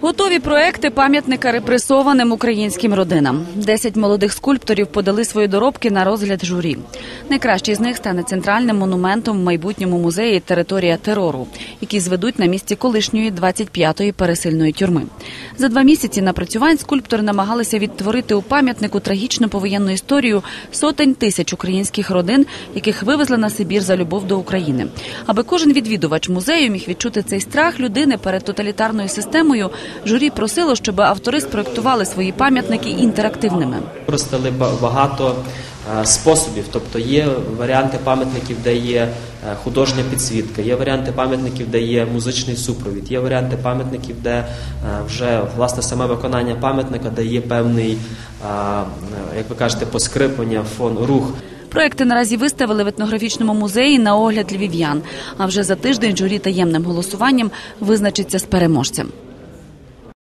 Готові проекти пам'ятника репресованим українським родинам. Десять молодих скульпторів подали свої доробки на розгляд журі. Найкращий з них стане центральним монументом в майбутньому музеї Територія терору, який зведуть на місці колишньої 25-ї пересильної тюрми. За два місяці напрацювань скульптори намагалися відтворити у пам'ятнику трагічну повоєнну історію сотень тисяч українських родин, яких вивезли на Сибір за любов до України. Аби кожен відвідувач музею міг відчути цей страх людини перед тоталітарною системою. Журі просило, щоб автори спроектували свої пам'ятники інтерактивними. Використали ба- багато е, способів, тобто є варіанти пам'ятників, де є е, художня підсвітка, є варіанти пам'ятників, де є музичний супровід, є варіанти пам'ятників, де е, вже власне саме виконання пам'ятника дає певний, як ви кажете, поскрипання, фон, рух. Проекти наразі виставили в етнографічному музеї на огляд львів'ян. А вже за тиждень журі таємним голосуванням визначиться з переможцем.